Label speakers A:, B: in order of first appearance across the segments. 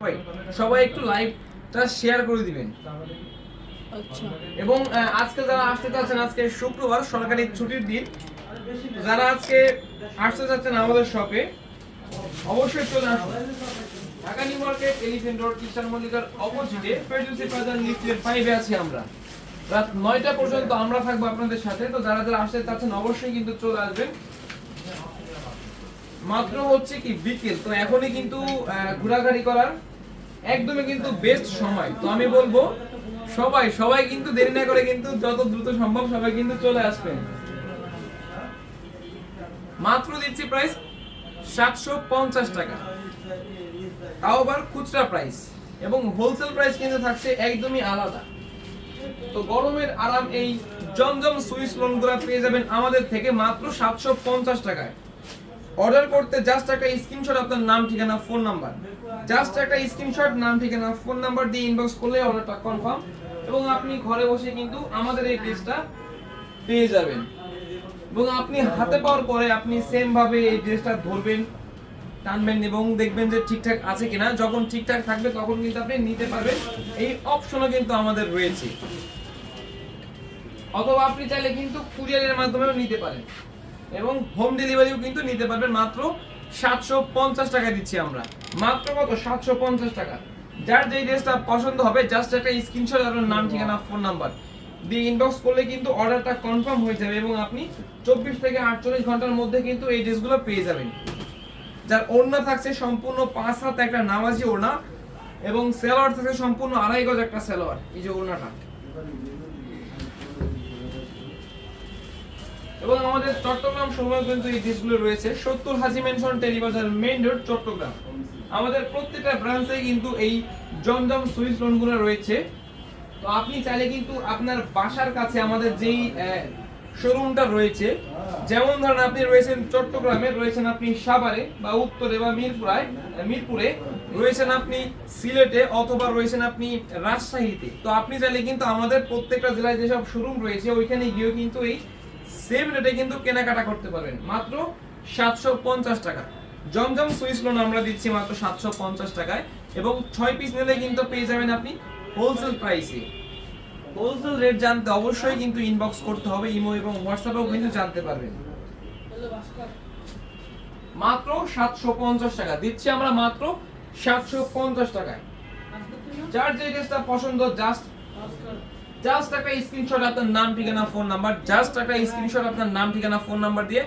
A: সবাই সবাই একটু লাইভটা শেয়ার করে দিবেন।
B: আচ্ছা।
A: এবং আজকে যারা আসতে চাচ্ছেন আজকে শুক্রবার সরকারি ছুটির দিন যারা আজকে আসতে চাচ্ছেন আমাদের শপে অবশ্যই চলে আসুন। Dhaka New Market Elephant Road কিষান মল্লিকার অপোজিটে ফেরদৌসি প্লাজার লিফটের ফাইভে আছি আমরা। রাত নয়টা পর্যন্ত আমরা থাকব আপনাদের সাথে। তো যারা যারা আসতে চাচ্ছেন অবশ্যই কিন্তু চলে আসবেন। মাত্র হচ্ছে কি বিকেল, তো এখনই কিন্তু ঘোরাঘুরি করার একদমই কিন্তু বেস্ট সময়। তো আমি বলব, সবাই সবাই কিন্তু দেরি না করে কিন্তু যত দ্রুত সম্ভব সবাই কিন্তু চলে আসবেন মাত্র দিচ্ছি প্রাইস সাতশো পঞ্চাশ টাকা। তাও আবার খুচরা প্রাইস এবং হোলসেল প্রাইস কিন্তু থাকছে একদমই আলাদা। তো গরমের আরাম এই জমজম সুইস লোনগুলো পেয়ে যাবেন আমাদের থেকে মাত্র সাতশো পঞ্চাশ টাকায়। অর্ডার করতে জাস্ট একটা স্ক্রিনশট আপনার নাম, ঠিকানা ফোন নাম্বার জাস্ট একটা স্ক্রিনশট নাম, ঠিকানা ফোন নাম্বার দিয়ে ইনবক্স করলে অর্ডারটা কনফার্ম এবং আপনি ঘরে বসে কিন্তু আমাদের এই ড্রেসটা পেয়ে যাবেন। এবং আপনি হাতে পাওয়ার পরে আপনি সেম ভাবে এই ড্রেসটা ধরবেন, টানবেন এবং দেখবেন যে ঠিকঠাক আছে কিনা। যখন ঠিকঠাক থাকবে তখন কিন্তু আপনি নিতে পারবেন। এই অপশনও কিন্তু আমাদের রয়েছে। অথবা আপনি চাইলে কিন্তু কুরিয়ারের মাধ্যমেও নিতে পারেন। এবং হোম ডেলিভারিও কিন্তু নিতে পারবেন মাত্র সাতশো পঞ্চাশ টাকা দিচ্ছি আমরা। মাত্র কত? সাতশো পঞ্চাশ টাকা। যার যেই ড্রেসটা পছন্দ হবে জাস্ট একটা স্ক্রিনশট আপনার নাম ঠিকানা ফোন নাম্বার দিয়ে ইনবক্স করলে কিন্তু অর্ডারটা কনফার্ম হয়ে যাবে এবং আপনি চব্বিশ থেকে আটচল্লিশ ঘণ্টার মধ্যে কিন্তু এই ড্রেসগুলো পেয়ে যাবেন। যার ওড়না থাকছে সম্পূর্ণ পাঁচ হাত একটা নামাজি ওড়না এবং সেলোয়ার থাকছে সম্পূর্ণ আড়াই গজ একটা সেলোয়ার এই যে ওড়নাটা। এবং আমাদের চট্টগ্রাম সময় কিন্তু এই ডিশগুলো রয়েছে। সত্তর Haji mansion Telibazar main road, Chittagong. আমাদের প্রত্যেকটা ব্রাঞ্চে কিন্তু এই জমজম সুইস লোনগুলো রয়েছে। তো আপনি চাইলে কিন্তু আপনার বাসার কাছে আমাদের যেই শোরুমটা রয়েছে, যেমন ধরেন আপনি রয়েছেন চট্টগ্রামে, রয়েছেন আপনি সাভারে বা উত্তরে বা মিরপুরায় মিরপুরে, রয়েছেন আপনি সিলেটে অথবা রয়েছেন আপনি রাজশাহীতে। তো আপনি চাইলে কিন্তু আমাদের প্রত্যেকটা জেলায় যেসব শোরুম রয়েছে, ওইখানে গিয়েও কিন্তু এই সেম রেটে কিন্তু কেনাকাটা করতে পারবেন। মাত্র সাতশো পঞ্চাশ টাকা। জমজম সুইস লোন আমরা দিচ্ছি মাত্র সাতশো পঞ্চাশ টাকায় এবং ছয় পিস নিলে কিন্তু পেয়ে যাবেন আপনি হোলসেল প্রাইসে হোলসেল রেট জানতে অবশ্যই কিন্তু ইনবক্স করতে হবে ইমো এবং হোয়াটসঅ্যাপেও কিন্তু জানতে পারবেন। মাত্র সাতশো পঞ্চাশ টাকা। দিচ্ছি আমরা মাত্র সাতশো পঞ্চাশ টাকায়। যার যে ড্রেসটা পছন্দ জাস্ট জাস্ট একটা স্ক্রিনশট আপনার নাম ঠিকানা ফোন নাম্বার জাস্ট একটা স্ক্রিনশট আপনার নাম ঠিকানা ফোন নাম্বার দিয়ে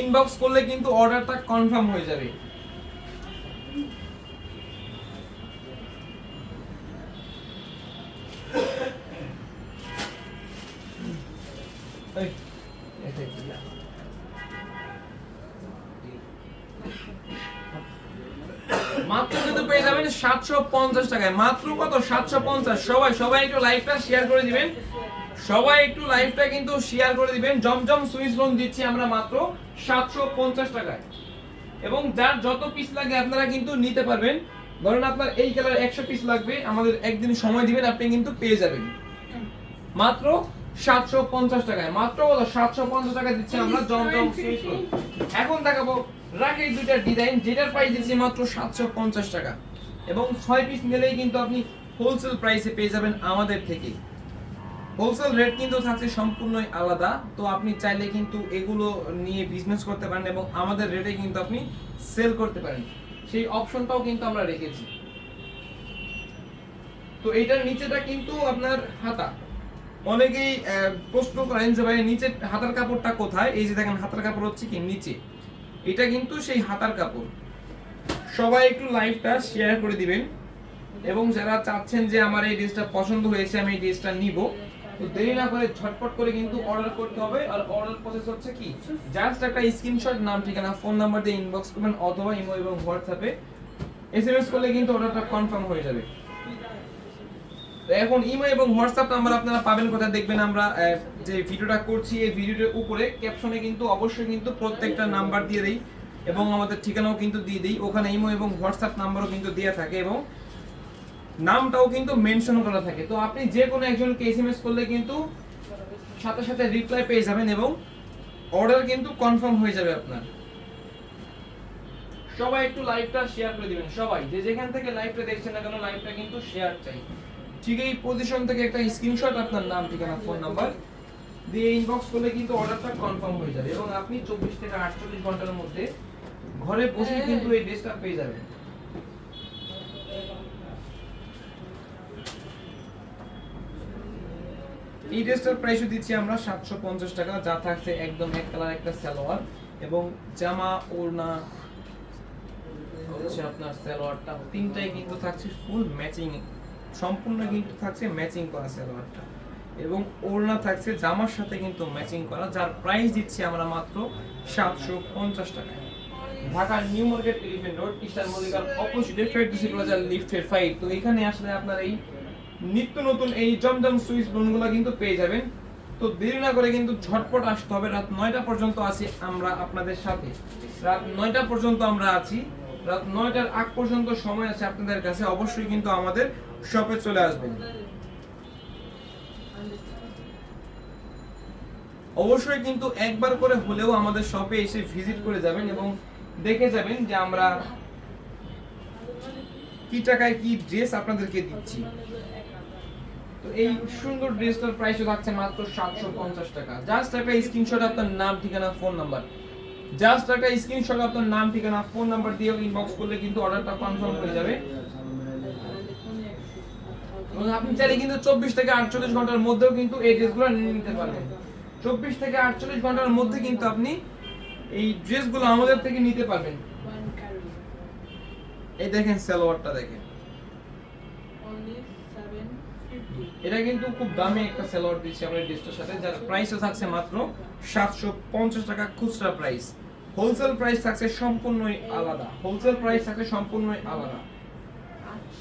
A: ইনবক্স করলে কিন্তু অর্ডারটা কনফার্ম হয়ে যাবে। এই, এটা একটু দাও। মাত্র কিন্তু পেয়ে যাবেন সাতশো পঞ্চাশ টাকায়। মাত্র কত? সাতশো পঞ্চাশ। সবাই সবাই একটু লাইভটা শেয়ার করে দিবেন। সবাই একটু লাইভটা কিন্তু শেয়ার করে দিবেন। জমজম সুইচ লোন দিচ্ছি আমরা মাত্র সাতশো পঞ্চাশ টাকায়। এবং যার যত পিস লাগে আপনারা কিন্তু নিতে পারবেন। ধরেন আপনার এই কালার একশো পিস লাগবে, আমাদের একদিন সময় দিবেন, আপনি কিন্তু পেয়ে যাবেন। মাত্র সাতশো পঞ্চাশ টাকায়। মাত্র কত? সাতশো পঞ্চাশ টাকা দিচ্ছি আমরা জমজম সুইচ লোন এখন দেখাবো রাখি দুইটা ডিজাইন যেটার প্রাইস দিচ্ছি মাত্র সাতশো পঞ্চাশ টাকা। এবং ছয় পিস নিলেই কিন্তু আপনি হোলসেল প্রাইসে পেয়ে যাবেন আমাদের থেকে। হোলসেল রেট কিন্তু থাকছে সম্পূর্ণই আলাদা। তো আপনি চাইলে কিন্তু এগুলো নিয়ে বিজনেস করতে পারেন এবং আমাদের রেটে কিন্তু আপনি সেল করতে পারেন। সেই অপশনটাও কিন্তু আমরা রেখেছি। তো এইটার নিচেটা কিন্তু আপনার হাতা। অনেকেই প্রশ্ন করেন যে ভাই নিচে হাতার কাপড়টা কোথায়? এই যে দেখেন, হাতার কাপড় হচ্ছে কি নিচে? এটা কিন্তু সেই হাতার কাপড়। সবাই একটু লাইভটা শেয়ার করে দিবেন। এবং যারা চাচ্ছেন যে আমার এই ড্রেসটা পছন্দ হয়েছে, আমি এই ড্রেসটা নিব, তো দেরি না করে ঝটপট করে কিন্তু অর্ডার করতে হবে। আর অর্ডার প্রসেস হচ্ছে কি? জাস্ট একটা স্ক্রিনশট নাম, ঠিকানা ফোন নাম্বার দিয়ে ইনবক্স করবেন, অথবা ইমো এবং হোয়াটসঅ্যাপে এসএমএস করলে কিন্তু অর্ডারটা কনফার্ম হয়ে যাবে। এখন ইমো এবং হোয়াটসঅ্যাপ নাম্বার আপনারা পাবেন, কোথায় দেখবেন আমরা যে ভিডিওটা করছি, এই ভিডিওটার উপরে ক্যাপশনে কিন্তু অবশ্যই কিন্তু প্রত্যেকটা নাম্বার দিয়ে দেই এবং আমাদের ঠিকানাও কিন্তু দিয়ে ওখানে ইমো এবং হোয়াটসঅ্যাপ নাম্বারও কিন্তু দেওয়া থাকে এবং নামটাও কিন্তু মেনশন করা থাকে। তো আপনি যে কোনো একজনকে এসএমএস করলে কিন্তু সাথে সাথে রিপ্লাই পেয়ে যাবেন এবং অর্ডার কিন্তু কনফার্ম হয়ে যাবে আপনার। সবাই একটু লাইভটা শেয়ার করে দিবেন, সবাই। যে যেখান থেকে লাইভটা দেখছেন না কেন লাইভটা কিন্তু শেয়ার চাই। ঠিক এই পজিশন থেকে একটা স্ক্রিনশট আপনার নাম ঠিকানা ফোন নাম্বার দিয়ে ইনবক্স করলে কিন্তু অর্ডারটা কনফার্ম হয়ে যাবে এবং আপনি চব্বিশ থেকে আটচল্লিশ ঘণ্টার মধ্যে ঘরে বসে কিন্তু এই ড্রেসটা পেয়ে যাবেন। এই ড্রেসটার প্রাইসও দিচ্ছি আমরা সাতশো পঞ্চাশ টাকা যা থাকছে একদম এক কালার একটা সালোয়ার এবং জামা ওড়না হচ্ছে আপনার সালোয়ারটা তিনটাই কিন্তু থাকছে ফুল ম্যাচিং সম্পূর্ণ কিন্তু থাকছে ম্যাচিং করা সালোয়ারটা। এবং ওড়না থাকছে জামার সাথে কিন্তু ম্যাচিং করা, যার প্রাইস দিচ্ছি আমরা মাত্র সাতশো পঞ্চাশ টাকা ঢাকার New Market Elephant Road Eastern মল্লিকার অপোজিটে ফেরদৌসি প্লাজার লিফটের ফাইভ তো এখানে আসলে আপনার এই নিত্য নতুন এই জমজম সুইচ লোনগুলো কিন্তু পেয়ে যাবেন। তো দেরি না করে কিন্তু ঝটপট আসতে হবে। রাত নয়টা পর্যন্ত আছি আমরা আপনাদের সাথে। রাত নয়টা পর্যন্ত আমরা আছি। রাত নয়টার আগ পর্যন্ত সময় আছে আপনাদের কাছে। অবশ্যই কিন্তু আমাদের শপে চলে আসবেন। অবশ্যই কিন্তু একবার করে হলেও আমাদের শপে এসে ভিজিট করে যাবেন এবং দেখে যাবেন যে আমরা কি টাকায় কি ড্রেস আপনাদেরকে দিচ্ছি। তো এই সুন্দর ড্রেসটার প্রাইসও থাকছে মাত্র সাতশো পঞ্চাশ টাকা। জাস্ট একটা স্ক্রিনশট আপনার নাম, ঠিকানা ফোন নাম্বার জাস্ট একটা স্ক্রিনশট আপনার নাম, ঠিকানা ফোন নাম্বার দিয়ে ইনবক্স করলে কিন্তু অর্ডারটা কনফার্ম হয়ে যাবে। আপনি চাইলে কিন্তু চব্বিশ থেকে আটচল্লিশ ঘণ্টার মধ্যেও কিন্তু এই ড্রেসগুলো নিয়ে নিতে পারবেন। চব্বিশ থেকে আটচল্লিশ ঘণ্টার মধ্যে কিন্তু আপনি এই ড্রেসগুলো আমাদের থেকে নিতে পারবেন। এই দেখেন দেখেন। এটা কিন্তু খুব দামি একটা সেলর দিচ্ছি আমরা ড্রেসটার সাথে, যার প্রাইসও থাকছে মাত্র সাতশো পঞ্চাশ টাকা খুচরা প্রাইস হোলসেল প্রাইস থাকছে সম্পূর্ণই আলাদা। হোলসেল প্রাইস থাকছে সম্পূর্ণই আলাদা।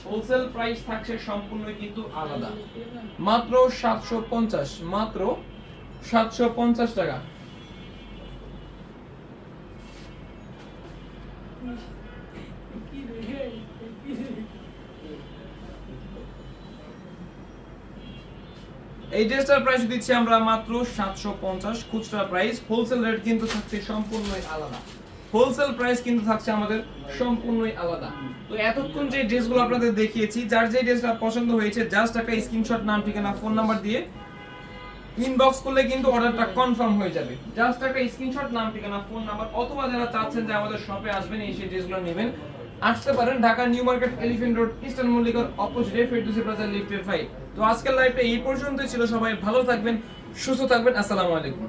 A: হোলসেল প্রাইস থাকছে সম্পূর্ণ কিন্তু আলাদা। মাত্র সাতশো পঞ্চাশ, মাত্র সাতশো পঞ্চাশ টাকা। এই ড্রেসটার প্রাইস দিচ্ছি আমরা মাত্র সাতশো পঞ্চাশ। খুচরা প্রাইস, হোলসেল রেট কিন্তু থাকছে সম্পূর্ণই আলাদা। হোলসেল প্রাইস কিন্তু থাকছে আমাদের সম্পূর্ণই আলাদা। তো এতক্ষণ যে ড্রেসগুলো আপনাদের দেখিয়েছি, যার যে ড্রেসটা পছন্দ হয়েছে জাস্ট একটা স্ক্রিনশট নাম, ঠিকানা ফোন নাম্বার দিয়ে ইনবক্স করলে কিন্তু অর্ডারটা কনফার্ম হয়ে যাবে। জাস্ট একটা স্ক্রিনশট নাম, ঠিকানা ফোন নাম্বার অথবা যারা চাচ্ছেন যে আমাদের শপে আসবেন, এই সেই ড্রেসগুলো নেবেন। আসতে পারেন Dhaka New Market Elephant Road Eastern মল্লিকার অপোজিটে ফেরদৌসি প্লাজা লিফটের ফাইভ তো আজকের লাইভটা এই পর্যন্তই ছিল, সবাই ভালো থাকবেন, সুস্থ থাকবেন, আসসালামু আলাইকুম।